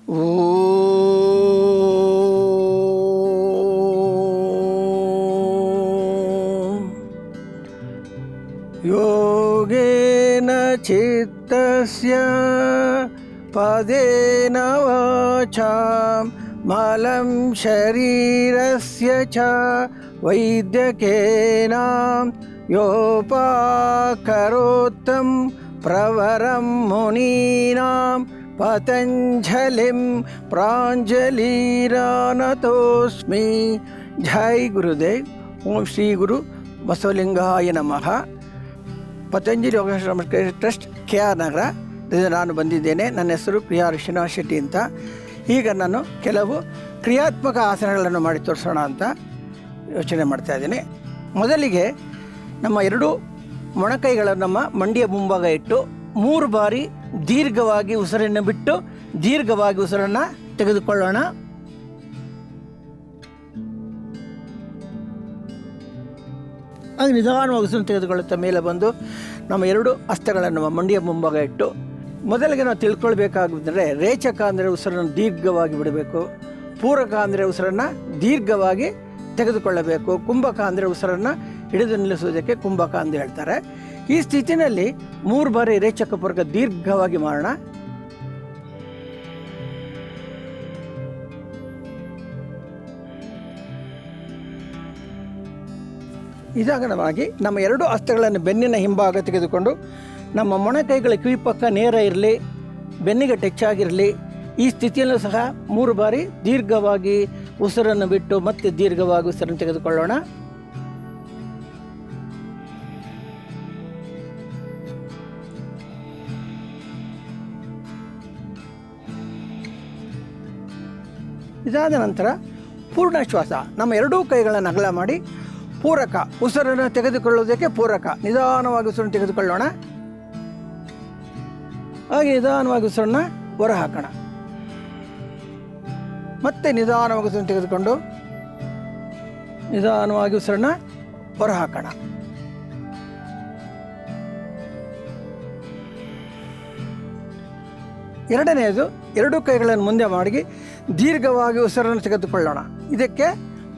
ॐ योगेन चित्तस्य पदेन वाचां मलं शरीरस्य च वैद्यकेन योपाकरोत्तं प्रवरं मुनीनां ಪತಂಜಲಿಂ ಪ್ರಾಂಜಲಿರಾನತೋಸ್ಮಿ. ಜೈ ಗುರುದೇವ್, ಓಂ ಶ್ರೀ ಗುರು ಬಸವಲಿಂಗಾಯ ನಮಃ. Patanjali Yoga Trust K R Nagar ನಾನು ಬಂದಿದ್ದೇನೆ. ನನ್ನ ಹೆಸರು ಪ್ರಿಯಾ ವಿಶ್ವನಾಥ್ ಶೆಟ್ಟಿ ಅಂತ. ಈಗ ನಾನು ಕೆಲವು ಕ್ರಿಯಾತ್ಮಕ ಆಸನಗಳನ್ನು ಮಾಡಿ ತೋರಿಸೋಣ ಅಂತ ಯೋಚನೆ ಮಾಡ್ತಾ ಇದ್ದೀನಿ. ಮೊದಲಿಗೆ ನಮ್ಮ ಎರಡು ಮೊಣಕೈಗಳನ್ನು ನಮ್ಮ ಮಂಡಿಯ ಮುಂಭಾಗ ಇಟ್ಟು ಮೂರು ಬಾರಿ ದೀರ್ಘವಾಗಿ ಉಸಿರನ್ನು ಬಿಟ್ಟು ದೀರ್ಘವಾಗಿ ಉಸಿರನ್ನು ತೆಗೆದುಕೊಳ್ಳೋಣ. ಹಾಗೆ ನಿಧಾನವಾಗಿ ಉಸಿರನ್ನು ತೆಗೆದುಕೊಳ್ಳುತ್ತಾ ಮೇಲೆ ಬಂದು ನಮ್ಮ ಎರಡು ಹಸ್ತಗಳನ್ನು ಮಂಡಿಯ ಮುಂಭಾಗ ಇಟ್ಟು ಮೊದಲಿಗೆ ನಾವು ತಿಳ್ಕೊಳ್ಬೇಕಾಗಿದ್ದರೆ ರೇಚಕ ಅಂದರೆ ಉಸಿರನ್ನು ದೀರ್ಘವಾಗಿ ಬಿಡಬೇಕು, ಪೂರಕ ಅಂದರೆ ಉಸಿರನ್ನು ದೀರ್ಘವಾಗಿ ತೆಗೆದುಕೊಳ್ಳಬೇಕು, ಕುಂಭಕ ಅಂದರೆ ಉಸಿರನ್ನು ಹಿಡಿದು ನಿಲ್ಲಿಸುವುದಕ್ಕೆ ಕುಂಭಕ ಅಂತ ಹೇಳ್ತಾರೆ. ಈ ಸ್ಥಿತಿನಲ್ಲಿ ಮೂರು ಬಾರಿ ರೇಚಕ ಪೂರಕ ದೀರ್ಘವಾಗಿ ಮಾಡೋಣ ಇದಾಗಣವಾಗಿ ನಮ್ಮ ಎರಡು ಹಸ್ತಗಳನ್ನು ಬೆನ್ನಿನ ಹಿಂಭಾಗ ತೆಗೆದುಕೊಂಡು ನಮ್ಮ ಮೊಣಕೈಗಳ ಕಿವಿಪಕ್ಕ ನೇರ ಇರಲಿ, ಬೆನ್ನಿಗೆ ಟಚ್ ಆಗಿರಲಿ, ಈ ಸ್ಥಿತಿಯಲ್ಲೂ ಸಹ ಮೂರು ಬಾರಿ ದೀರ್ಘವಾಗಿ ಉಸಿರನ್ನು ಬಿಟ್ಟು ಮತ್ತೆ ದೀರ್ಘವಾಗಿ ಉಸಿರನ್ನು ತೆಗೆದುಕೊಳ್ಳೋಣ. ಇದಾದ ನಂತರ ಪೂರ್ಣ ಶ್ವಾಸ ನಮ್ಮ ಎರಡೂ ಕೈಗಳನ್ನು ಅಗಲ ಮಾಡಿ ಪೂರಕ ಉಸಿರನ್ನು ತೆಗೆದುಕೊಳ್ಳುವುದಕ್ಕೆ ಪೂರಕ, ನಿಧಾನವಾಗಿ ಉಸಿರನ್ನು ತೆಗೆದುಕೊಳ್ಳೋಣ. ಹಾಗೆ ನಿಧಾನವಾಗಿ ಉಸಿರನ್ನು ಹೊರ ಹಾಕೋಣ ಮತ್ತೆ ನಿಧಾನವಾಗಿ ಉಸಿರನ್ನು ತೆಗೆದುಕೊಂಡು ನಿಧಾನವಾಗಿ ಉಸಿರನ್ನು ಹೊರ ಹಾಕೋಣ ಎರಡನೆಯದು ಎರಡು ಕೈಗಳನ್ನು ಮುಂದೆ ಮಾಡಿ ದೀರ್ಘವಾಗಿ ಉಸಿರನ್ನು ತೆಗೆದುಕೊಳ್ಳೋಣ. ಇದಕ್ಕೆ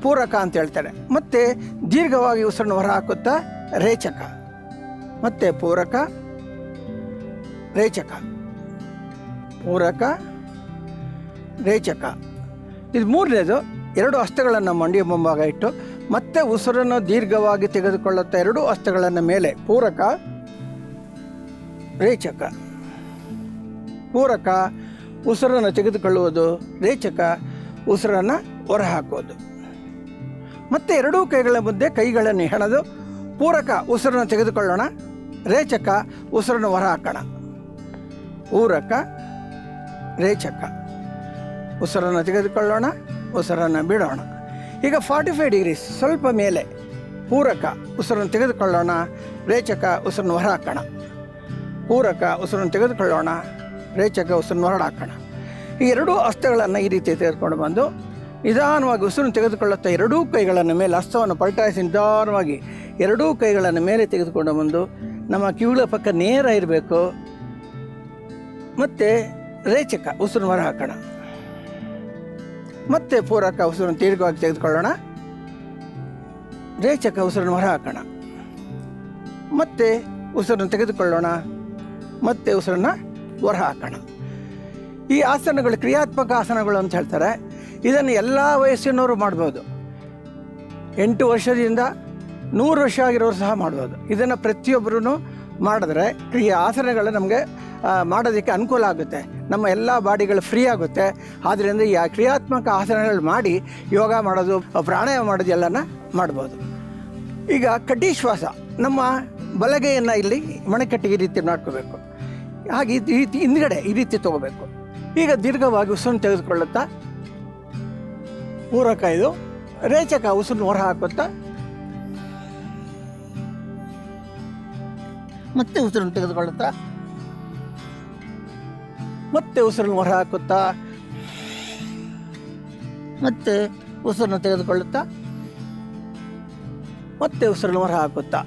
ಪೂರಕ ಅಂತ ಹೇಳ್ತಾರೆ. ಮತ್ತು ದೀರ್ಘವಾಗಿ ಉಸಿರನ್ನು ಹೊರ ಹಾಕುತ್ತಾ ರೇಚಕ. ಮತ್ತು ಪೂರಕ, ರೇಚಕ. ಪೂರಕ, ರೇಚಕ. ಇದು ಮೂರನೇದು, ಎರಡು ಹಸ್ತಗಳನ್ನು ಮಂಡಿಯ ಮುಂಭಾಗ ಇಟ್ಟು ಮತ್ತೆ ಉಸಿರನ್ನು ದೀರ್ಘವಾಗಿ ತೆಗೆದುಕೊಳ್ಳುತ್ತಾ ಎರಡು ಹಸ್ತಗಳನ್ನು ಮೇಲೆ, ಪೂರಕ, ರೇಚಕ. ಪೂರಕ ಉಸಿರನ್ನು ತೆಗೆದುಕೊಳ್ಳುವುದು, ರೇಚಕ ಉಸಿರನ್ನು ಹೊರಹಾಕುವುದು. ಮತ್ತೆ ಎರಡೂ ಕೈಗಳ ಮುಂದೆ ಕೈಗಳನ್ನು ಹೆಣದು, ಪೂರಕ ಉಸಿರನ್ನು ತೆಗೆದುಕೊಳ್ಳೋಣ, ರೇಚಕ ಉಸಿರನ್ನು ಹೊರಹಾಕೋಣ. ಪೂರಕ, ರೇಚಕ ಉಸಿರನ್ನು ತೆಗೆದುಕೊಳ್ಳೋಣ, ಉಸಿರನ್ನು ಬಿಡೋಣ. ಈಗ ಫಾರ್ಟಿ ಫೈವ್ ಡಿಗ್ರೀಸ್ ಸ್ವಲ್ಪ ಮೇಲೆ ಪೂರಕ ಉಸಿರನ್ನು ತೆಗೆದುಕೊಳ್ಳೋಣ, ರೇಚಕ ಉಸಿರನ್ನು ಹೊರಹಾಕೋಣ. ಪೂರಕ ಉಸಿರನ್ನು ತೆಗೆದುಕೊಳ್ಳೋಣ ರೇಚಕ ಉಸಿರನ್ನು ಹೊರಡಾಕೋಣ. ಈ ಎರಡೂ ಹಸ್ತಗಳನ್ನು ಈ ರೀತಿ ತೆಗೆದುಕೊಂಡು ಬಂದು ನಿಧಾನವಾಗಿ ಉಸಿರನ್ನು ತೆಗೆದುಕೊಳ್ಳುತ್ತಾ ಎರಡೂ ಕೈಗಳನ್ನು ಮೇಲೆ ಹಸ್ತವನ್ನು ಪಲ್ಟಾಯಿಸಿ ನಿಧಾನವಾಗಿ ಎರಡೂ ಕೈಗಳನ್ನು ಮೇಲೆ ತೆಗೆದುಕೊಂಡು ಬಂದು ನಮ್ಮ ಕಿವಿಗಳ ಪಕ್ಕ ನೇರ ಇರಬೇಕು. ಮತ್ತು ರೇಚಕ ಉಸಿರನ್ನು ಹೊರ ಹಾಕೋಣ ಮತ್ತೆ ಪೂರಕ ಉಸಿರನ್ನು ದೀರ್ಘವಾಗಿ ತೆಗೆದುಕೊಳ್ಳೋಣ. ರೇಚಕ ಉಸಿರನ್ನು ಹೊರ ಹಾಕೋಣ ಮತ್ತೆ ಉಸಿರನ್ನು ತೆಗೆದುಕೊಳ್ಳೋಣ. ಮತ್ತೆ ಉಸಿರನ್ನು ಹೊರ ಹಾಕೋಣ. ಈ ಆಸನಗಳು ಕ್ರಿಯಾತ್ಮಕ ಆಸನಗಳು ಅಂತ ಹೇಳ್ತಾರೆ. ಇದನ್ನು ಎಲ್ಲ ವಯಸ್ಸಿನವರು ಮಾಡ್ಬೋದು. ಎಂಟು ವರ್ಷದಿಂದ ನೂರು ವರ್ಷ ಆಗಿರೋರು ಸಹ ಮಾಡ್ಬೋದು. ಇದನ್ನು ಪ್ರತಿಯೊಬ್ಬರೂ ಮಾಡಿದ್ರೆ ಕ್ರಿಯಾ ಆಸನಗಳು ನಮಗೆ ಮಾಡೋದಕ್ಕೆ ಅನುಕೂಲ ಆಗುತ್ತೆ. ನಮ್ಮ ಎಲ್ಲ ಬಾಡಿಗಳು ಫ್ರೀ ಆಗುತ್ತೆ. ಆದ್ದರಿಂದ ಈ ಕ್ರಿಯಾತ್ಮಕ ಆಸನಗಳು ಮಾಡಿ ಯೋಗ ಮಾಡೋದು, ಪ್ರಾಣಾಯಾಮ ಮಾಡೋದು ಎಲ್ಲನ ಮಾಡ್ಬೋದು. ಈಗ ಕಡ್ಡಿ ಶ್ವಾಸ. ನಮ್ಮ ಬಲಗೈಯನ್ನು ಇಲ್ಲಿ ಮಣೆಕಟ್ಟಿಗೆ ರೀತಿ ಮಾಡ್ಕೋಬೇಕು. ಹಾಗೆ ಈ ರೀತಿ ಹಿಂದ್ಗಡೆ ಈ ರೀತಿ ತಗೋಬೇಕು. ಈಗ ದೀರ್ಘವಾಗಿ ಉಸಿರನ್ನು ತೆಗೆದುಕೊಳ್ಳುತ್ತಾ ಪೂರಕ ಇದು ರೇಚಕ ಉಸಿರನ್ನು ಹೊರ ಹಾಕುತ್ತಾ, ಮತ್ತೆ ಉಸಿರನ್ನು ತೆಗೆದುಕೊಳ್ಳುತ್ತಾ, ಮತ್ತೆ ಉಸಿರನ್ನು ಹೊರ ಹಾಕುತ್ತಾ, ಮತ್ತೆ ಉಸಿರನ್ನು ತೆಗೆದುಕೊಳ್ಳುತ್ತಾ, ಮತ್ತೆ ಉಸಿರನ್ನು ಹೊರ ಹಾಕುತ್ತಾ.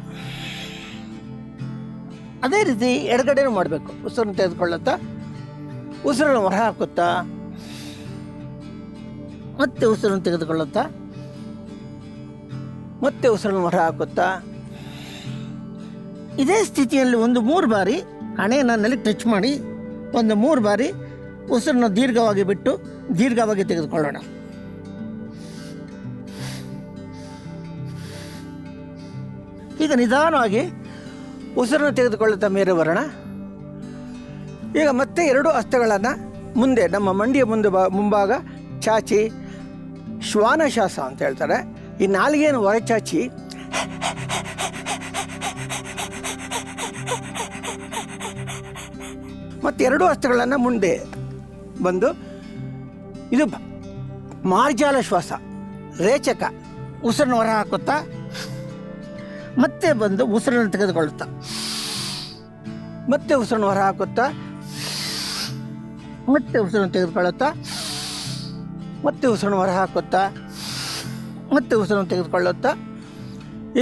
ಅದೇ ರೀತಿ ಎಡಗಡೆನೂ ಮಾಡಬೇಕು. ಉಸಿರನ್ನು ತೆಗೆದುಕೊಳ್ಳುತ್ತಾ, ಉಸಿರನ್ನು ಹೊರ ಹಾಕುತ್ತಾ, ಮತ್ತೆ ಉಸಿರನ್ನು ತೆಗೆದುಕೊಳ್ಳುತ್ತಾ, ಮತ್ತೆ ಉಸಿರನ್ನು ಹೊರ ಹಾಕುತ್ತಾ. ಇದೇ ಸ್ಥಿತಿಯಲ್ಲಿ ಒಂದು ಮೂರು ಬಾರಿ ಹಣೆಯನ್ನು ನೆಲಕ್ಕೆ ಟಚ್ ಮಾಡಿ, ಒಂದು ಮೂರು ಬಾರಿ ಉಸಿರನ್ನು ದೀರ್ಘವಾಗಿ ಬಿಟ್ಟು ದೀರ್ಘವಾಗಿ ತೆಗೆದುಕೊಳ್ಳೋಣ. ಈಗ ನಿಧಾನವಾಗಿ ಉಸಿರನ್ನು ತೆಗೆದುಕೊಳ್ಳುತ್ತಾ ಮೇಲೆ ಬರೋಣ ಈಗ ಮತ್ತೆ ಎರಡು ಹಸ್ತಗಳನ್ನು ಮುಂದೆ, ನಮ್ಮ ಮಂಡಿಯ ಮುಂದೆ ಬಾ, ಮುಂಭಾಗ ಚಾಚಿ ಶ್ವಾನಶ್ವಾಸ ಅಂತ ಹೇಳ್ತಾರೆ. ಈ ನಾಲಿಗೆಯನ್ನು ಹೊರ ಚಾಚಿ ಮತ್ತು ಎರಡು ಹಸ್ತಗಳನ್ನು ಮುಂದೆ ಬಂದು, ಇದು ಮಾರ್ಜಾಲ ಶ್ವಾಸ ರೇಚಕ, ಉಸಿರನ್ನು ಹೊರ ಹಾಕುತ್ತಾ ಮತ್ತೆ ಬಂದು ಉಸಿರನ್ನು ತೆಗೆದುಕೊಳ್ಳುತ್ತಾ ಮತ್ತೆ ಉಸಿರನ್ನು ಹೊರ ಹಾಕುತ್ತಾ, ಮತ್ತೆ ಉಸಿರನ್ನು ತೆಗೆದುಕೊಳ್ಳುತ್ತಾ, ಮತ್ತೆ ಉಸಿರನ್ನು ಹೊರ ಹಾಕುತ್ತಾ, ಮತ್ತೆ ಉಸಿರನ್ನು ತೆಗೆದುಕೊಳ್ಳುತ್ತಾ.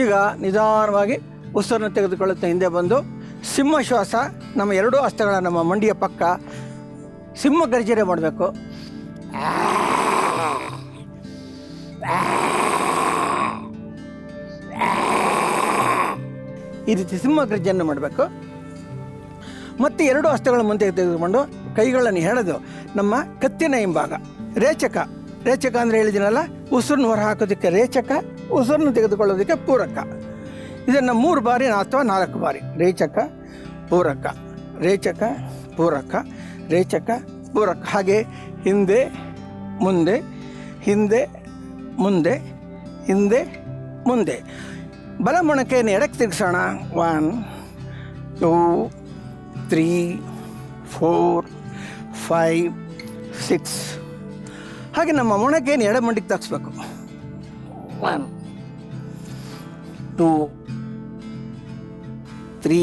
ಈಗ ನಿಧಾನವಾಗಿ ಉಸಿರನ್ನು ತೆಗೆದುಕೊಳ್ಳುತ್ತಾ ಹಿಂದೆ ಬಂದು ಸಿಂಹ ಶ್ವಾಸ ನಮ್ಮ ಎರಡೂ ಅಸ್ತ್ರಗಳ ನಮ್ಮ ಮಂಡಿಯ ಪಕ್ಕ ಸಿಂಹ ಗರ್ಜನೆ ಮಾಡಬೇಕು. ಈ ರೀತಿ ಸಿಂಹ ಗರ್ಜನೆ ಮಾಡಬೇಕು. ಮತ್ತು ಎರಡು ಹಸ್ತಗಳ ಮುಂದೆ ತೆಗೆದುಕೊಂಡು ಕೈಗಳನ್ನು ಹೆಣೆದು ನಮ್ಮ ಕತ್ತಿನ ಹಿಂಭಾಗ, ರೇಚಕ. ರೇಚಕ ಅಂದರೆ ಹೇಳಿದ್ದೀನಲ್ಲ ಉಸಿರನ್ನು ಹೊರ ಹಾಕೋದಕ್ಕೆ ರೇಚಕ ಉಸಿರನ್ನು ತೆಗೆದುಕೊಳ್ಳೋದಕ್ಕೆ ಪೂರಕ. ಇದನ್ನು ಮೂರು ಬಾರಿ ಅಥವಾ ನಾಲ್ಕು ಬಾರಿ, ರೇಚಕ, ಪೂರಕ ರೇಚಕ ಪೂರಕ ರೇಚಕ, ಪೂರಕ. ಹಾಗೆ ಹಿಂದೆ, ಮುಂದೆ ಹಿಂದೆ ಮುಂದೆ ಹಿಂದೆ, ಮುಂದೆ. ಬಲ ಮೊಣಕೆಯನ್ನು ಎಡಕ್ಕೆ ತಿರ್ಗಿಸೋಣ. One two three four five six ಹಾಗೆ ನಮ್ಮ ಮೊಣಕೆಯನ್ನು ಎಡ ಮಂಡಿಗೆ ತಗ್ಸ್ಬೇಕು. One two three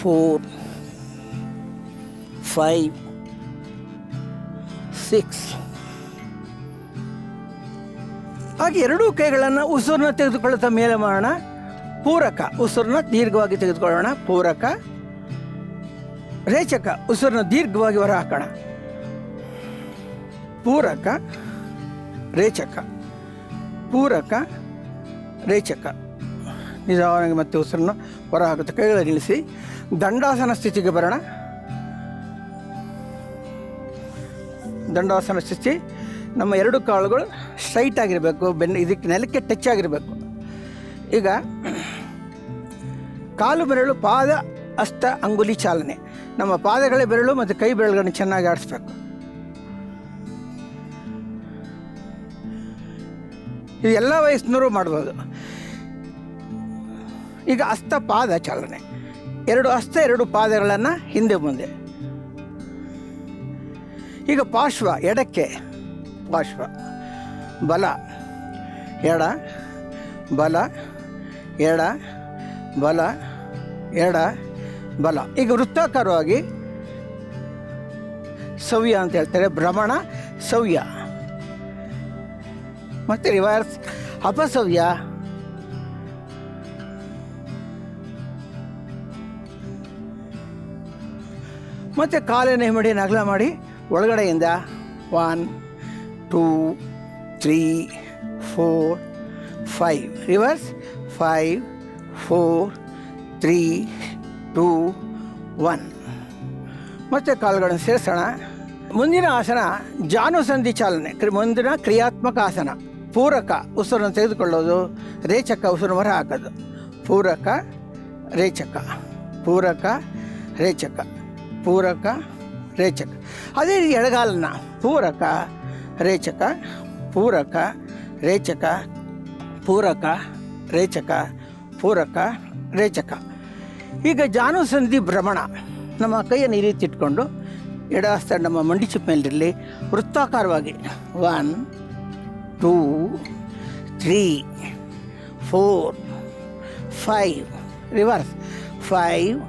four five six ಹಾಗೆ ಎರಡೂ ಕೈಗಳನ್ನು ಉಸಿರನ್ನ ತೆಗೆದುಕೊಳ್ಳುತ್ತಾ ಮೇಲೆ ಮಾಡೋಣ. ಪೂರಕ ಉಸಿರನ್ನ ದೀರ್ಘವಾಗಿ ತೆಗೆದುಕೊಳ್ಳೋಣ. ಪೂರಕ, ರೇಚಕ ಉಸಿರನ್ನ ದೀರ್ಘವಾಗಿ ಹೊರ ಹಾಕೋಣ ಪೂರಕ, ರೇಚಕ ಪೂರಕ, ರೇಚಕ. ನಿಧಾನವಾಗಿ ಮತ್ತೆ ಉಸಿರನ್ನು ಹೊರ ಹಾಕುತ್ತೆ ಕೈಗಳ ನಿಲ್ಲಿಸಿ ದಂಡಾಸನ ಸ್ಥಿತಿಗೆ ಬರೋಣ. ದಂಡಾಸನ ಸ್ಥಿತಿ ನಮ್ಮ ಎರಡು ಕಾಳುಗಳು ಸ್ಟ್ರೈಟ್ ಆಗಿರಬೇಕು, ಬೆನ್ನು ಇದಕ್ಕೆ ನೆಲಕ್ಕೆ ಟಚ್ ಆಗಿರಬೇಕು. ಈಗ ಕಾಲು ಬೆರಳು, ಪಾದ ಅಸ್ತ ಅಂಗುಲಿ ಚಾಲನೆ. ನಮ್ಮ ಪಾದಗಳ ಬೆರಳು ಮತ್ತು ಕೈ ಬೆರಳುಗಳನ್ನು ಚೆನ್ನಾಗಿ ಆಡಿಸ್ಬೇಕು. ಇದು ಎಲ್ಲ ವಯಸ್ಸಿನವರು ಮಾಡ್ಬೋದು. ಈಗ ಅಸ್ತ, ಪಾದ ಚಾಲನೆ. ಎರಡು ಅಸ್ತ, ಎರಡು ಪಾದಗಳನ್ನು ಹಿಂದೆ ಮುಂದೆ. ಈಗ ಪಾರ್ಶ್ವ, ಎಡಕ್ಕೆ. ಪಾರ್ಶ್ವ. ಬಲ, ಎಡ ಬಲ ಎಡ ಬಲ ಎಡ, ಬಲ. ಈಗ ವೃತ್ತಾಕಾರವಾಗಿ ಸವ್ಯ ಅಂತ ಹೇಳ್ತಾರೆ, ಭ್ರಮಣ ಸವ್ಯ. ಮತ್ತು ರಿವರ್ಸ್ ಅಪಸವ್ಯ. ಮತ್ತು ಕಾಲಿನ ಮಾಡಿ ನಗಲ ಮಾಡಿ ಒಳಗಡೆಯಿಂದ one two, three, four, five. Reverse? Five, four, three, two, one. ಮತ್ತು ಕಾಲುಗಳನ್ನು ಸೇರಿಸೋಣ. ಮುಂದಿನ ಆಸನ ಜಾನುಸಂಧಿ ಚಾಲನೆ. ಮುಂದಿನ ಕ್ರಿಯಾತ್ಮಕ ಆಸನ. ಪೂರಕ ಉಸಿರನ್ನು ತೆಗೆದುಕೊಳ್ಳೋದು, ರೇಚಕ ಉಸಿರು ಹೊರ ಹಾಕೋದು. ಪೂರಕ, ರೇಚಕ. ಪೂರಕ ರೇಚಕ. ಪೂರಕ, ರೇಚಕ. ಅದೇ ರೀತಿ ಪೂರಕ ರೇಚಕ, ಪೂರಕ ರೇಚಕ ಪೂರಕ ರೇಚಕ ಪೂರಕ, ರೇಚಕ. ಈಗ ಜಾನು ಸಂಧಿ ಭ್ರಮಣ. ನಮ್ಮ ಕೈಯನ್ನು ಈ ರೀತಿ ಇಟ್ಕೊಂಡು ಎಡ ಹಸ್ತ ನಮ್ಮ ಮಂಡಿ ಚಿಪ್ ಮೇಲಿರಲಿ. ವೃತ್ತಾಕಾರವಾಗಿ one, two, three, four, five, reverse. Five,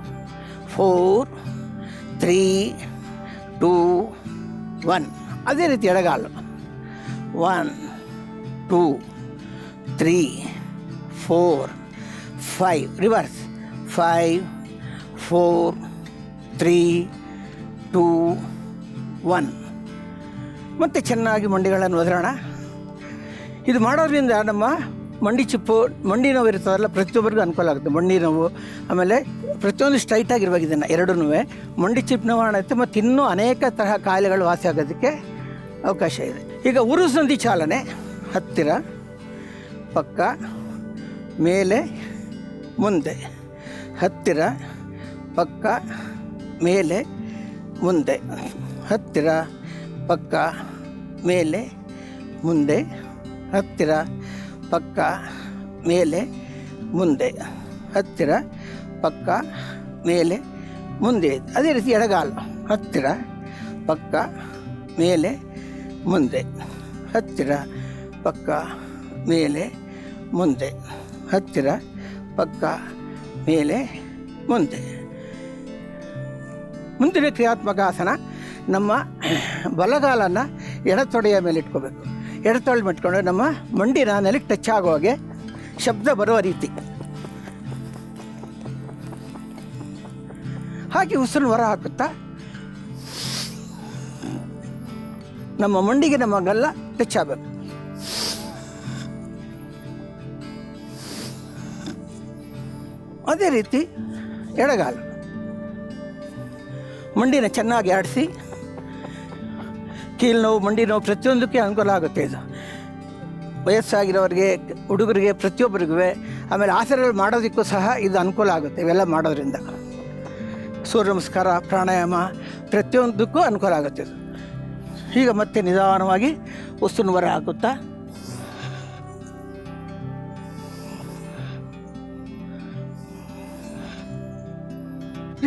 four, three, two, one. ಅದೇ ರೀತಿ ಎಡಗಾಲು. One two three four five reverse five four three two one ಮತ್ತು ಚೆನ್ನಾಗಿ ಮಂಡಿಗಳನ್ನು ಒದರೋಣ. ಇದು ಮಾಡೋದ್ರಿಂದ ನಮ್ಮ ಮಂಡಿ ಚಿಪ್ಪು, ಮಂಡಿ ನೋವು ಇರ್ತದಲ್ಲ, ಪ್ರತಿಯೊಬ್ಬರಿಗೂ ಅನುಕೂಲ ಆಗುತ್ತೆ. ಮಂಡಿ ನೋವು, ಆಮೇಲೆ ಪ್ರತಿಯೊಂದು ಸ್ಟ್ರೈಟ್ ಆಗಿರುವಾಗ ಇದನ್ನು ಎರಡೂ ಮಂಡಿ ಚಿಪ್ಪು ನೋವು ಆಗುತ್ತೆ ಮತ್ತು ಇನ್ನೂ ಅನೇಕ ತರಹ ಕಾಯಿಲೆಗಳು ವಾಸಿ ಆಗೋದಕ್ಕೆ ಅವಕಾಶ ಇದೆ. ಈಗ ಉರುಸಂಧಿ ಚಾಲನೆ, ಹತ್ತಿರ, ಪಕ್ಕ, ಮೇಲೆ, ಮುಂದೆ. ಹತ್ತಿರ, ಪಕ್ಕ, ಮೇಲೆ, ಮುಂದೆ. ಹತ್ತಿರ, ಪಕ್ಕ, ಮೇಲೆ, ಮುಂದೆ. ಹತ್ತಿರ, ಪಕ್ಕ, ಮೇಲೆ, ಮುಂದೆ. ಹತ್ತಿರ, ಪಕ್ಕ, ಮೇಲೆ, ಮುಂದೆ. ಅದೇ ರೀತಿ ಎಡಗಾಲು. ಹತ್ತಿರ, ಪಕ್ಕ, ಮೇಲೆ ಮುಂದೆ, ಹತ್ತಿರ ಪಕ್ಕ ಮೇಲೆ ಮುಂದೆ, ಹತ್ತಿರ ಪಕ್ಕ ಮೇಲೆ ಮುಂದೆ. ಮುಂದಿನ ಕ್ರಿಯಾತ್ಮಕ ಆಸನ ನಮ್ಮ ಬಲಗಾಲನ್ನು ಎಡತೊಡೆಯ ಮೇಲೆ ಇಟ್ಕೋಬೇಕು. ಎಡತೊಳೆ ಇಟ್ಕೊಂಡು ನಮ್ಮ ಮಂಡಿನ ನೆಲಕ್ಕೆ ಟಚ್ ಆಗೋ ಹಾಗೆ ಶಬ್ದ ಬರುವ ರೀತಿ. ಹಾಗೆ ಉಸಿರು ಹೊರ ಹಾಕುತ್ತಾ ನಮ್ಮ ಮಂಡಿಗೆ ನಮ್ಮ ಗಲ್ಲ ಟಚ್ ಅದೇ ರೀತಿ ಎಡಗಾಲು. ಮಂಡಿನ ಚೆನ್ನಾಗಿ ಆಡಿಸಿ. ಕೀಲು ನೋವು, ಮಂಡಿ ನೋವು ಪ್ರತಿಯೊಂದಕ್ಕೆ ಅನುಕೂಲ ಆಗುತ್ತೆ ಇದು. ವಯಸ್ಸಾಗಿರೋರಿಗೆ, ಹುಡುಗರಿಗೆ, ಪ್ರತಿಯೊಬ್ಬರಿಗೂ, ಆಮೇಲೆ ಆಸನಗಳು ಮಾಡೋದಕ್ಕೂ ಸಹ ಇದು ಅನುಕೂಲ ಆಗುತ್ತೆ, ಇವೆಲ್ಲ ಮಾಡೋದ್ರಿಂದ. ಸೂರ್ಯ ನಮಸ್ಕಾರ, ಪ್ರಾಣಾಯಾಮ ಪ್ರತಿಯೊಂದಕ್ಕೂ ಅನುಕೂಲ ಆಗುತ್ತೆ ಇದು. ಈಗ ಮತ್ತೆ ನಿಧಾನವಾಗಿ ವಸ್ತುನ ಹೊರ ಹಾಕುತ್ತಾ?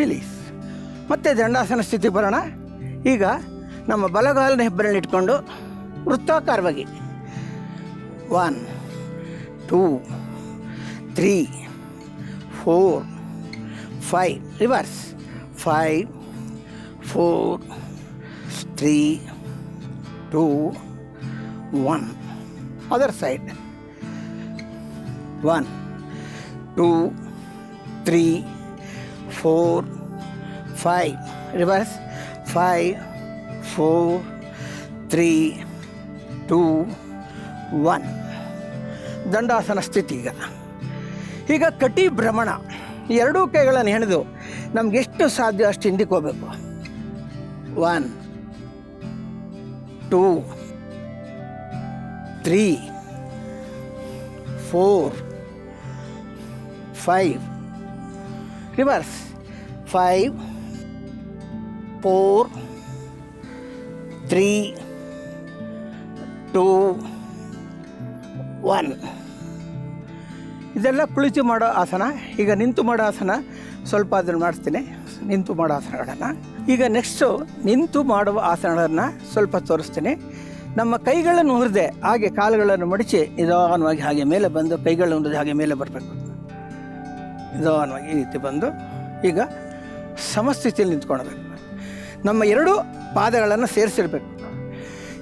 ರಿಲೀಸ್ ಮತ್ತೆ ದಂಡಾಸನ ಸ್ಥಿತಿ ಬರೋಣ. ಈಗ ನಮ್ಮ ಬಲಗಾಲನ ಹೆಬ್ಬೆರಳು ಇಟ್ಕೊಂಡು ವೃತ್ತಾಕಾರವಾಗಿ. One two three four five reverse five four three two one other side one two three four five reverse five four three two one dandasana ಸ್ಥಿತಿ ಈಗ. ಈಗ ಕಟಿ ಭ್ರಮಣ. ಎರಡೂ ಕೈಗಳನ್ನು ಹೆಣೆದು ನಮ್ಗೆ ಎಷ್ಟು ಸಾಧ್ಯ ಅಷ್ಟು ಹಿಂದಕ್ಕೆ one two three four five reverse five four three two one. ಇದೆಲ್ಲ ಕುಳಿತು ಮಾಡೋ ಆಸನ. ಈಗ ನಿಂತು ಮಾಡೋ ಆಸನ. ಸ್ವಲ್ಪ ಅದನ್ನು ಮಾಡಿಸ್ತೀನಿ. ನಿಂತು ಮಾಡೋ ಆಸನಗಳನ್ನು. ಈಗ ನೆಕ್ಸ್ಟು ನಿಂತು ಮಾಡುವ ಆಸನಗಳನ್ನು ಸ್ವಲ್ಪ ತೋರಿಸ್ತೀನಿ. ನಮ್ಮ ಕೈಗಳನ್ನು ಹುರಿದೆ ಹಾಗೆ ಕಾಲುಗಳನ್ನು ಮಡಿಚಿ ನಿಧಾನವಾಗಿ ಹಾಗೆ ಮೇಲೆ ಬಂದು ಕೈಗಳನ್ನು ಹುರಿದು ಹಾಗೆ ಮೇಲೆ ಬರಬೇಕು. ನಿಧಾನವಾಗಿ ಈ ರೀತಿ ಬಂದು ಈಗ ಸಮಸ್ಥಿತಿಯಲ್ಲಿ ನಿಂತ್ಕೊಳ್ಬೇಕು ನಮ್ಮ ಎರಡೂ ಪಾದಗಳನ್ನು ಸೇರಿಸಿರ್ಬೇಕು.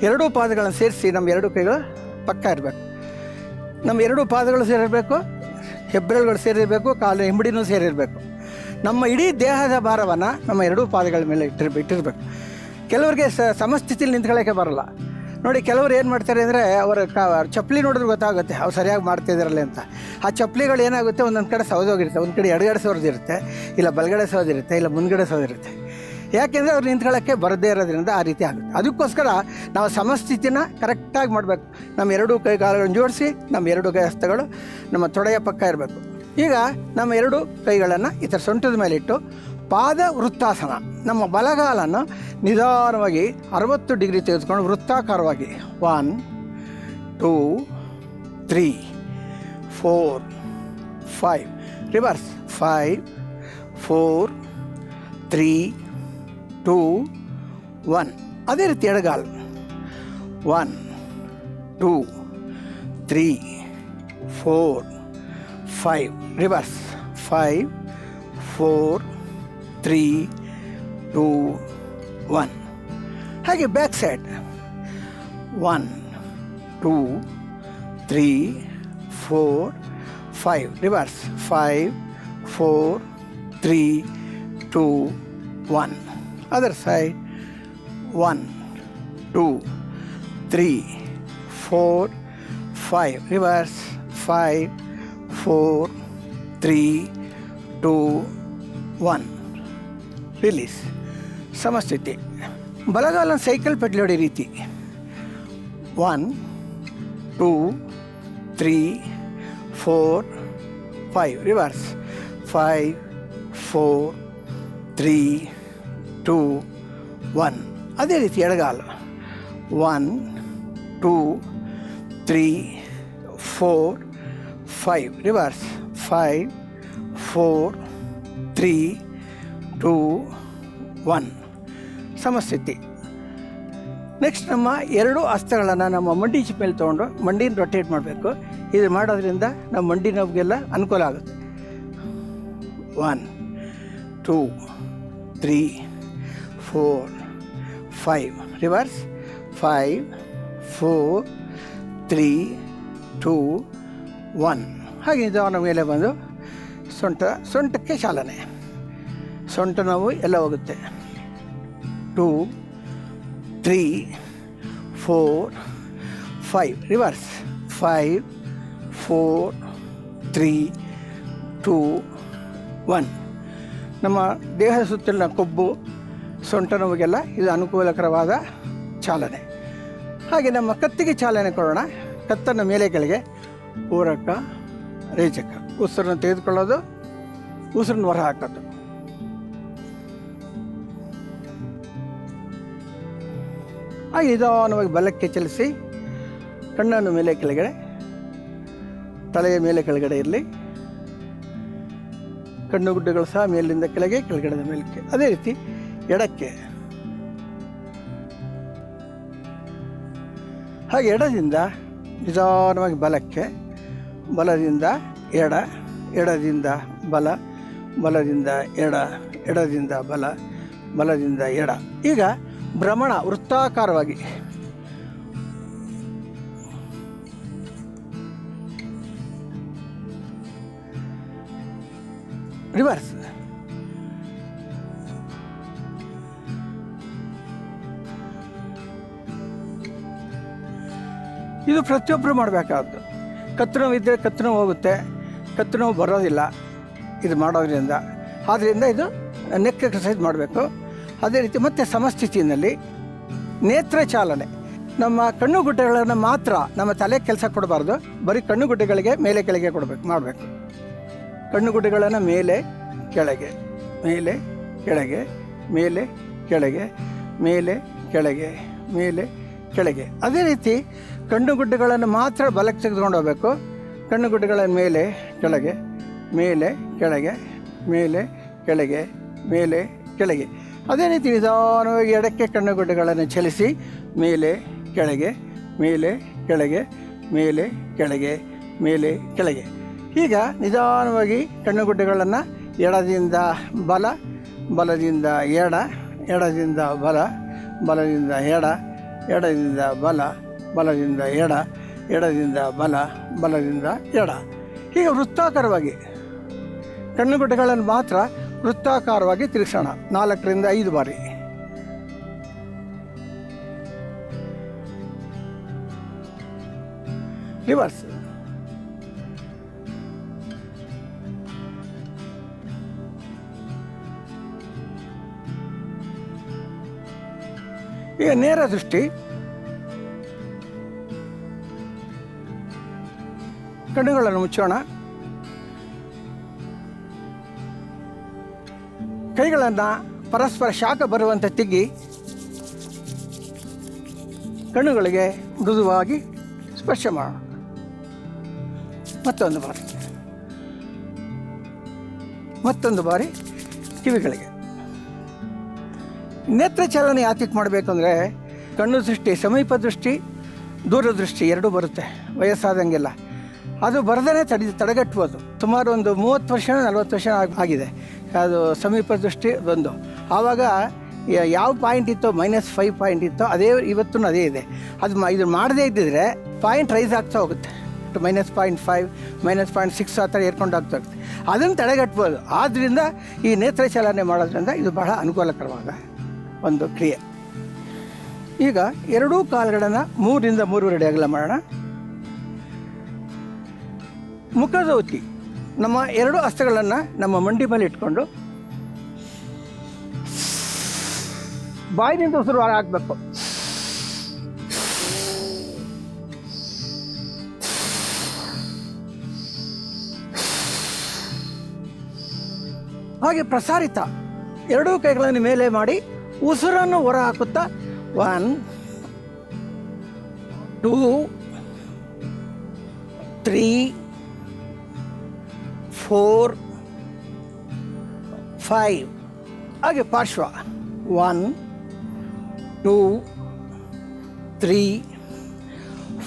ಎರಡೂ ಪಾದಗಳನ್ನು ಸೇರಿಸಿ ನಮ್ಮ ಎರಡು ಕೈಗಳು ಪಕ್ಕ ಇರಬೇಕು. ನಮ್ಮ ಎರಡು ಪಾದಗಳು ಸೇರಿರಬೇಕು, ಹೆಬ್ಬೆರಳುಗಳು ಸೇರಿರಬೇಕು ಕಾಲು ಹಿಂಬಡಿನೂ ಸೇರಿರಬೇಕು. ನಮ್ಮ ಇಡೀ ದೇಹದ ಭಾರವನ್ನು ನಮ್ಮ ಎರಡೂ ಪಾದಗಳ ಮೇಲೆ ಇಟ್ಟಿರ್ಬೇಕು ಇಟ್ಟಿರ್ಬೇಕು. ಕೆಲವರಿಗೆ ಸ, ಸಮಸ್ಥಿತಿಲಿ ನಿಂತ್ಕೊಳ್ಳೋಕ್ಕೆ ಬರಲ್ಲ. ನೋಡಿ, ಕೆಲವರು ಏನು ಮಾಡ್ತಾರೆ ಅಂದರೆ, ಅವರ ಕ, ಚಪ್ಪಲಿ ನೋಡಿದ್ರೆ ಗೊತ್ತಾಗುತ್ತೆ, ಅವ್ರು ಸರಿಯಾಗಿ ಮಾಡ್ತಿದ್ದಾರಲ್ಲ ಅಂತ. ಆ ಚಪ್ಪಲಿಗಳು ಏನಾಗುತ್ತೆ, ಒಂದೊಂದು ಕಡೆ ಸೌದೋಗಿರುತ್ತೆ, ಒಂದು ಕಡೆ ಎಡಗಡೆ ಸೋದಿರುತ್ತೆ ಇಲ್ಲ ಬಲಗಡೆ ಸೋದಿರುತ್ತೆ ಇಲ್ಲ ಮುಂದ್ಗಡೆ ಸೋದಿರುತ್ತೆ ಯಾಕೆಂದರೆ ಅವ್ರು ನಿಂತ್ಕೊಳ್ಳೋಕ್ಕೆ ಬರದೇ ಇರೋದ್ರಿಂದ ಆ ರೀತಿ ಆಗುತ್ತೆ. ಅದಕ್ಕೋಸ್ಕರ ನಾವು ಸಮಸ್ಥಿತಿನ ಕರೆಕ್ಟಾಗಿ ಮಾಡಬೇಕು. ನಮ್ಮ ಎರಡೂ ಕೈ ಕಾಲುಗಳನ್ನು ಜೋಡಿಸಿ, ನಮ್ಮ ಎರಡು ಕೈ ಹಸ್ತಗಳು ನಮ್ಮ ತೊಡೆಯ ಪಕ್ಕ ಇರಬೇಕು. ಈಗ ನಮ್ಮ ಎರಡು ಕೈಗಳನ್ನು ಈ ಥರ ಸೊಂಟದ ಮೇಲಿಟ್ಟು ಪಾದ ವೃತ್ತಾಸನ, ನಮ್ಮ ಬಲಗಾಲನ್ನು ನಿಧಾನವಾಗಿ ಅರವತ್ತು ಡಿಗ್ರಿ ತೆಗೆದುಕೊಂಡು ವೃತ್ತಾಕಾರವಾಗಿ one, two, three, four, five, reverse, five, four, three, two, one. ಅದೇ ರೀತಿ ಎಡಗಾಲು. One, two, three, four five reverse five four three two one ಹಾಗೆ back side one two three four five reverse five four three two one other side one two three four five reverse five four three two one release ಸಮಸ್ಥಿತಿ. ಬಲಗಾಲ cycle ಪೆಟ್ಲಿ ರೀತಿ. One two three four five reverse five four three two one ಅದೇ ರೀತಿ ಎಡಗಾಲು. One two three four five reverse five four three two one ಸಮಸ್ಥಿತಿ. Next ನಮ್ಮ ಎರಡು ಹಸ್ತಗಳನ್ನು ನಮ್ಮ ಮಂಡಿ chip ಮೇಲೆ ತೊಗೊಂಡು ಮಂಡಿನ ರೊಟೇಟ್ ಮಾಡಬೇಕು. ಇದು ಮಾಡೋದ್ರಿಂದ ನಮ್ಮ ಮಂಡಿ ನೋವಿಗೆಲ್ಲ ಅನುಕೂಲ ಆಗುತ್ತೆ. One two three four five reverse five four three two one ಹಾಗೆ ನಿಧಾನ ಮೇಲೆ ಬಂದು ಸೊಂಟ, ಸೊಂಟಕ್ಕೆ ಚಾಲನೆ. ಸೊಂಟ ನೋವು ಎಲ್ಲ ಹೋಗುತ್ತೆ. Two three four five reverse five four three two one ನಮ್ಮ ದೇಹದ ಸುತ್ತಲಿನ ಕೊಬ್ಬು, ಸೊಂಟ ನೋವಿಗೆಲ್ಲ ಇದು ಅನುಕೂಲಕರವಾದ ಚಾಲನೆ. ಹಾಗೆ ನಮ್ಮ ಕತ್ತಿಗೆ ಚಾಲನೆ ಕೊಡೋಣ. ಕತ್ತನ್ನು ಮೇಲೆ ಕೆಳಗೆ ಪೂರಕ ರೇಚಕ. ಉಸಿರನ್ನು ತೆಗೆದುಕೊಳ್ಳೋದು ಉಸಿರನ್ನ ಹೊರ ಹಾಕೋದು. ಹಾಗೆ ನಿಧಾನವಾಗಿ ಬಲಕ್ಕೆ ಚಲಿಸಿ, ಕಣ್ಣನ್ನು ಮೇಲೆ ಕೆಳಗಡೆ, ತಲೆಯ ಮೇಲೆ ಕೆಳಗಡೆ ಇರಲಿ. ಕಣ್ಣು ಗುಡ್ಡೆಗಳು ಸಹ ಮೇಲಿಂದ ಕೆಳಗೆ ಕೆಳಗಡೆ ಮೇಲಕ್ಕೆ. ಅದೇ ರೀತಿ ಎಡಕ್ಕೆ. ಹಾಗೆ ಎಡದಿಂದ ನಿಧಾನವಾಗಿ ಬಲಕ್ಕೆ. ಬಲದಿಂದ ಎಡ, ಎಡದಿಂದ ಬಲ, ಬಲದಿಂದ ಎಡ, ಎಡದಿಂದ ಬಲ, ಬಲದಿಂದ ಎಡ. ಈಗ ಭ್ರಮಣ ವೃತ್ತಾಕಾರವಾಗಿ. ರಿವರ್ಸ್. ಇದು ಪ್ರತಿಯೊಬ್ಬರು ಮಾಡಬೇಕಾದ್ದು. ಕತ್ತು ನೋವು ಇದ್ದರೆ ಕತ್ತು ನೋವು ಹೋಗುತ್ತೆ ಕತ್ತು ನೋವು ಬರೋದಿಲ್ಲ ಇದು ಮಾಡೋದ್ರಿಂದ. ಆದ್ದರಿಂದ ಇದು ನೆಕ್ ಎಕ್ಸಸೈಸ್ ಮಾಡಬೇಕು. ಅದೇ ರೀತಿ ಮತ್ತೆ ಸಮಸ್ಥಿತಿಯಲ್ಲಿ ನೇತ್ರ ಚಾಲನೆ. ನಮ್ಮ ಕಣ್ಣುಗುಡ್ಡೆಗಳನ್ನು ಮಾತ್ರ ನಮ್ಮ ತಲೆ ಕೆಲಸ ಕೊಡಬಾರ್ದು, ಬರೀ ಕಣ್ಣುಗುಡ್ಡೆಗಳಿಗೆ ಮೇಲೆ ಕೆಳಗೆ ಕೊಡಬೇಕು, ಮಾಡಬೇಕು. ಕಣ್ಣುಗುಡ್ಡೆಗಳನ್ನು ಮೇಲೆ ಕೆಳಗೆ ಮೇಲೆ ಕೆಳಗೆ ಮೇಲೆ ಕೆಳಗೆ ಮೇಲೆ ಕೆಳಗೆ, ಮೇಲೆ ಕೆಳಗೆ. ಅದೇ ರೀತಿ ಕಣ್ಣುಗುಡ್ಡೆಗಳನ್ನು ಮಾತ್ರ ಬಲಕ್ಕೆ ತೆಗೆದುಕೊಂಡು ಹೋಗಬೇಕು. ಕಣ್ಣುಗುಡ್ಡೆಗಳ ಮೇಲೆ ಕೆಳಗೆ ಮೇಲೆ ಕೆಳಗೆ ಮೇಲೆ ಕೆಳಗೆ ಮೇಲೆ ಕೆಳಗೆ. ಅದೇ ರೀತಿ ನಿಧಾನವಾಗಿ ಎಡಕ್ಕೆ ಕಣ್ಣುಗುಡ್ಡೆಗಳನ್ನು ಚಲಿಸಿ, ಮೇಲೆ ಕೆಳಗೆ ಮೇಲೆ ಕೆಳಗೆ ಮೇಲೆ ಕೆಳಗೆ ಮೇಲೆ ಕೆಳಗೆ. ಈಗ ನಿಧಾನವಾಗಿ ಕಣ್ಣುಗುಡ್ಡೆಗಳನ್ನು ಎಡದಿಂದ ಬಲ, ಬಲದಿಂದ ಎಡ, ಎಡದಿಂದ ಬಲ, ಬಲದಿಂದ ಎಡ ಎಡದಿಂದ ಬಲ, ಬಲದಿಂದ ಎಡ, ಎಡದಿಂದ ಬಲ, ಬಲದಿಂದ ಎಡ. ಹೀಗೆ ವೃತ್ತಾಕಾರವಾಗಿ, ಕಣ್ಣುಗುಡ್ಡೆಗಳನ್ನು ಮಾತ್ರ ವೃತ್ತಾಕಾರವಾಗಿ ತಿರುಗಿಸೋಣ. ನಾಲ್ಕರಿಂದ ಐದು ಬಾರಿ. ರಿವರ್ಸ್. ಈಗ ನೇರ ದೃಷ್ಟಿ. ಕಣ್ಣುಗಳನ್ನು ಮುಚ್ಚೋಣ. ಕೈಗಳನ್ನು ಪರಸ್ಪರ ಶಾಖ ಬರುವಂತೆ ತಿಗ್ಗಿ. ಕಣ್ಣುಗಳಿಗೆ ಮೃದುವಾಗಿ ಸ್ಪರ್ಶ ಮಾಡೋಣ. ಮತ್ತೊಂದು ಬಾರಿ. ಮತ್ತೊಂದು ಬಾರಿ ಕಿವಿಗಳಿಗೆ. ನೇತ್ರ ಚಾಲನೆ ಯಾತಕ್ಕೆ ಮಾಡಬೇಕು ಅಂದರೆ ಕಣ್ಣು ದೃಷ್ಟಿ, ಸಮೀಪ ದೃಷ್ಟಿ ದೂರದೃಷ್ಟಿ ಎರಡೂ ಬರುತ್ತೆ, ವಯಸ್ಸಾದಂಗೆಲ್ಲ. ಅದು ಬರದೇ ತಡೆ ತಡೆಗಟ್ಬೋದು ಸುಮಾರು ಒಂದು ಮೂವತ್ತು ವರ್ಷ, ನಲ್ವತ್ತು ವರ್ಷ ಆಗ್- ಆಗಿದೆ. ಅದು ಸಮೀಪ ದೃಷ್ಟಿ ಬಂದು. ಆವಾಗ ಯಾವ ಪಾಯಿಂಟ್ ಇತ್ತೋ, ಮೈನಸ್ ಫೈವ್ ಪಾಯಿಂಟ್ ಇತ್ತೋ, ಅದೇ ಇವತ್ತು ಅದೇ ಇದೆ. ಅದು ಇದು ಮಾಡದೇ ಇದ್ದಿದ್ರೆ ಪಾಯಿಂಟ್ ರೈಸ್ ಆಗ್ತಾ ಹೋಗುತ್ತೆ. Minus point five, minus point six ಆ ಥರ ಏರ್ಕೊಂಡು ಆಗ್ತಾ ಹೋಗುತ್ತೆ. ಅದನ್ನು ತಡೆಗಟ್ಬೋದು. ಆದ್ದರಿಂದ ಈ ನೇತ್ರ ಚಾಲನೆ ಮಾಡೋದ್ರಿಂದ ಇದು ಬಹಳ ಅನುಕೂಲಕರವಾದ ಒಂದು ಕ್ರಿಯೆ. ಈಗ ಎರಡೂ ಕಾಲುಗಳನ್ನು ಮೂರರಿಂದ ಮೂರುವರೆ ಅಗಲ ಮಾಡೋಣ. ಮುಖದೌತಿ ನಮ್ಮ ಎರಡು ಹಸ್ತಗಳನ್ನು ನಮ್ಮ ಮಂಡಿ ಮೇಲೆ ಇಟ್ಕೊಂಡು ಬಾಯಿನಿಂದ ಉಸಿರು ಹಾಕಬೇಕು. ಹಾಗೆ ಪ್ರಸಾರಿತ ಎರಡೂ ಕೈಗಳನ್ನು ಮೇಲೆ ಮಾಡಿ ಉಸಿರನ್ನು ಹೊರ ಹಾಕುತ್ತಾ one two three four five ಹಾಗೆ ಪಾರ್ಶ್ವ. One two three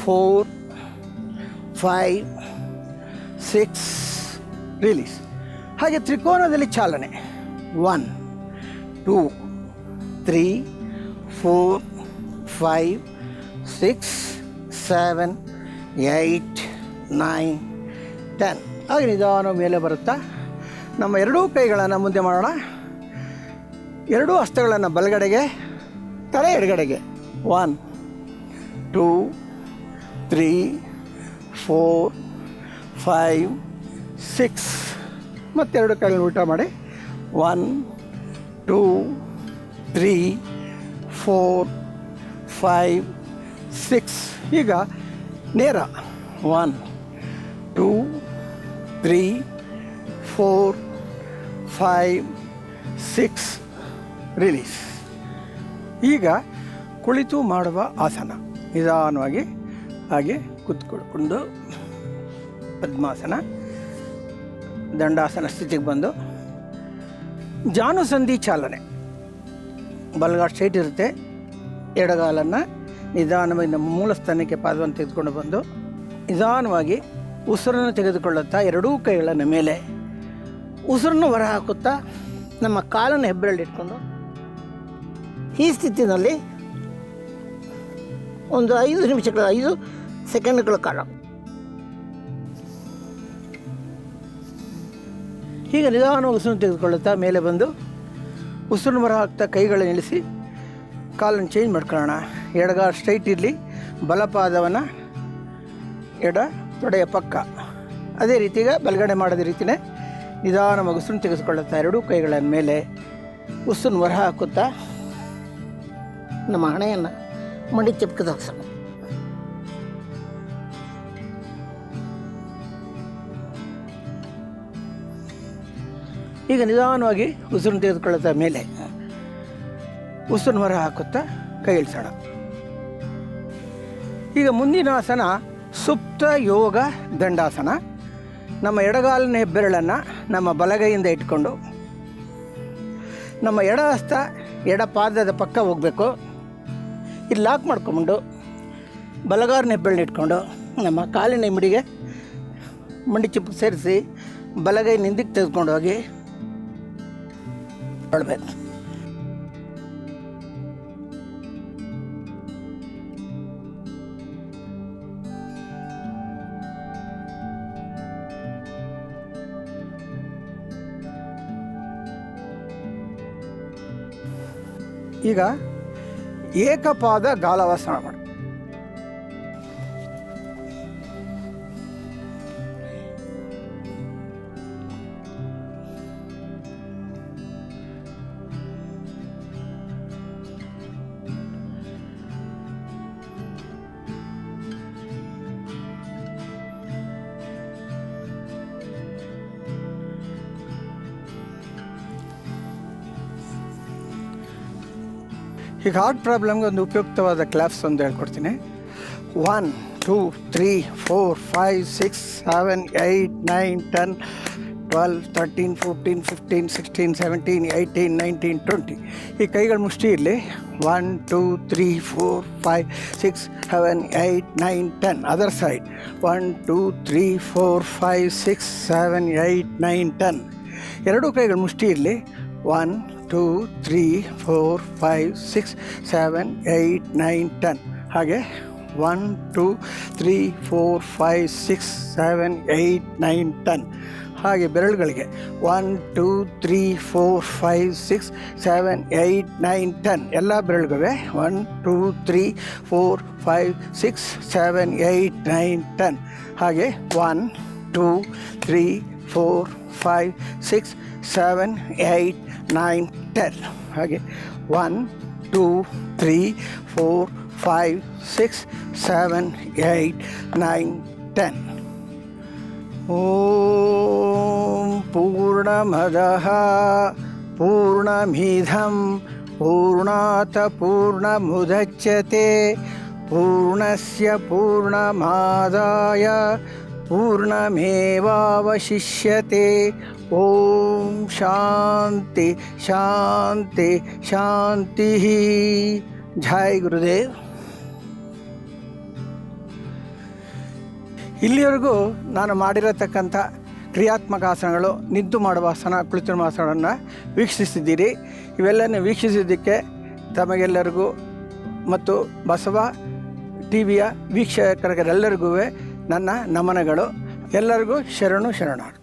four five six release ಹಾಗೆ ತ್ರಿಕೋನದಲ್ಲಿ ಚಾಲನೆ. One two three four five six seven eight nine ten ಹಾಗೆ ನಿಧಾನ ಮೇಲೆ ಬರುತ್ತಾ? ನಮ್ಮ ಎರಡೂ ಕೈಗಳನ್ನು ಮುಂದೆ ಮಾಡೋಣ. ಎರಡೂ ಹಸ್ತಗಳನ್ನು ಬಲಗಡೆಗೆ, ತಲೆ ಎಡಗಡೆಗೆ. One two three four five six ಮತ್ತೆರಡು ಕೈಗಳನ್ನು ಊಟ ಮಾಡಿ. One two three four five six ಈಗ ನೇರ. One two three four five six release ಈಗ ಕುಳಿತು ಮಾಡುವ ಆಸನ. ನಿಧಾನವಾಗಿ ಹಾಗೆ ಕೂತ್ಕೊಳ್ಕೊಂಡು ಪದ್ಮಾಸನ. ದಂಡಾಸನ ಸ್ಥಿತಿಗೆ ಬಂದು ಜಾನುಸಂಧಿ ಚಾಲನೆ. ಬಲಗಾಲು ಸ್ಟ್ರೈಟ್ ಇರುತ್ತೆ. ಎಡಗಾಲನ್ನು ನಿಧಾನವಾಗಿ ನಮ್ಮ ಮೂಲ ಸ್ಥಾನಕ್ಕೆ ಪಾದವನ್ನು ತೆಗೆದುಕೊಂಡು ಬಂದು ನಿಧಾನವಾಗಿ ಉಸಿರನ್ನು ತೆಗೆದುಕೊಳ್ಳುತ್ತಾ ಎರಡೂ ಕೈಗಳನ್ನು ಮೇಲೆ ಉಸಿರನ್ನು ಹೊರ ಹಾಕುತ್ತಾ ನಮ್ಮ ಕಾಲನ್ನು ಹೆಬ್ಬೆರಳಿಟ್ಕೊಂಡು ಈ ಸ್ಥಿತಿನಲ್ಲಿ ಒಂದು ಐದು ನಿಮಿಷಗಳ, ಐದು ಸೆಕೆಂಡ್ಗಳ ಕಾಲ. ಹೀಗೆ ನಿಧಾನವಾಗಿ ಉಸಿರನ್ನು ತೆಗೆದುಕೊಳ್ಳುತ್ತಾ ಮೇಲೆ ಬಂದು ಉಸಿರನ್ನು ಮರ ಹಾಕ್ತಾ ಕೈಗಳನ್ನ ನಿಲ್ಲಿಸಿ ಕಾಲನ್ನು ಚೇಂಜ್ ಮಾಡ್ಕೊಳ್ಳೋಣ. ಎಡಗ ಸ್ಟ್ರೈಟ್ ಇರಲಿ, ಬಲಪಾದವನ್ನು ಎಡ ತೊಡೆಯ ಪಕ್ಕ. ಅದೇ ರೀತಿಗ ಬಲಗಡೆ ಮಾಡೋದ ರೀತಿಯೇ ನಿಧಾನವಾಗಿ ಉಸಿರನ್ನು ತೆಗೆದುಕೊಳ್ಳುತ್ತಾ ಎರಡೂ ಕೈಗಳ ಮೇಲೆ ಉಸಿರು ಹೊರ ಹಾಕುತ್ತಾ ನಮ್ಮ ಹಣೆಯನ್ನು ಮಡಿ ಚಿಪ್ಕದ ಈಗ ನಿಧಾನವಾಗಿ ಉಸಿರನ್ನು ತೆಗೆದುಕೊಳ್ಳೋದ ಮೇಲೆ ಉಸಿರು ಮರ ಹಾಕುತ್ತಾ ಕೈ ಇಳಿಸೋಣ. ಈಗ ಮುಂದಿನ ಆಸನ ಸುಪ್ತ ಯೋಗ ದಂಡಾಸನ. ನಮ್ಮ ಎಡಗಾಲಿನ ಹೆಬ್ಬೆರಳನ್ನು ನಮ್ಮ ಬಲಗೈಯಿಂದ ಇಟ್ಕೊಂಡು ನಮ್ಮ ಎಡ ಹಸ್ತ, ಎಡ ಪಾದದ ಪಕ್ಕ ಹೋಗಬೇಕು. ಇಲ್ಲಿ ಲಾಕ್ ಮಾಡ್ಕೊಂಡು ಬಲಗಾರನ ಹೆಬ್ಬೆರಳನ್ನ ಇಟ್ಕೊಂಡು ನಮ್ಮ ಕಾಲಿನ ಮಿಡಿಗೆ, ಮಂಡಿ ಚಿಪ್ಪು ಸೇರಿಸಿ ಬಲಗೈ ನಿಂದಿಗೆ ತೆಗೆದುಕೊಂಡು ಹೋಗಿ ಹೊಡ್ಬೇಕು ಈಗ ಏಕಪಾದ ಗಾಲವಾಸನ ಮಾಡಿ. ಈಗ ಹಾರ್ಟ್ ಪ್ರಾಬ್ಲಮ್ಗೆ ಒಂದು ಉಪಯುಕ್ತವಾದ ಕ್ಲಾಪ್ಸ್ ಒಂದು ಹೇಳ್ಕೊಡ್ತೀನಿ. One two three four five six seven eight nine ten twelve thirteen fourteen fifteen sixteen seventeen eighteen nineteen twenty ಈ ಕೈಗಳ ಮುಷ್ಟಿ ಇರಲಿ. One two three four five six seven eight nine ten other side one two three four five six seven eight nine ten ಎರಡೂ ಕೈಗಳ ಮುಷ್ಟಿ ಇರಲಿ. One two three four five six seven eight nine ten ಹಾಗೆ one two three four five six seven eight nine ten ಹಾಗೆ ಬೆರಳುಗಳಿಗೆ one two three four five six seven eight nine ten ಎಲ್ಲ ಬೆರಳುಗಳಿವೆ. One two three four five six seven eight nine ten ಹಾಗೆ one two three four five six seven eight nine ten ಹಾಗೆ one two three four five six seven eight nine ten ॐ पूर्णमदः पूर्णमिधं पूर्णात् पूर्णमुदच्यते पूर्णस्य पूर्णमादाय पूर्णमेवावशिष्यते ॐ शान्ति शान्ति शान्तिः जय गुरुदेव ಇಲ್ಲಿವರೆಗೂ ನಾನು ಮಾಡಿರತಕ್ಕಂಥ ಕ್ರಿಯಾತ್ಮಕ ಆಸನಗಳು ನಿದ್ದು ಮಾಡುವ ಆಸನ ಕುಳಿತಿರುವ ಆಸನಗಳನ್ನು ವೀಕ್ಷಿಸಿದ್ದೀರಿ ಇವೆಲ್ಲವನ್ನು ವೀಕ್ಷಿಸಿದ್ದಕ್ಕೆ ತಮಗೆಲ್ಲರಿಗೂ ಮತ್ತು ಬಸವ ಟಿ ವಿಯ ವೀಕ್ಷಕರಿಗೆಲ್ಲರಿಗೂ ನನ್ನ ನಮನಗಳು. ಎಲ್ಲರಿಗೂ ಶರಣು ಶರಣಾರ್ಥಿ.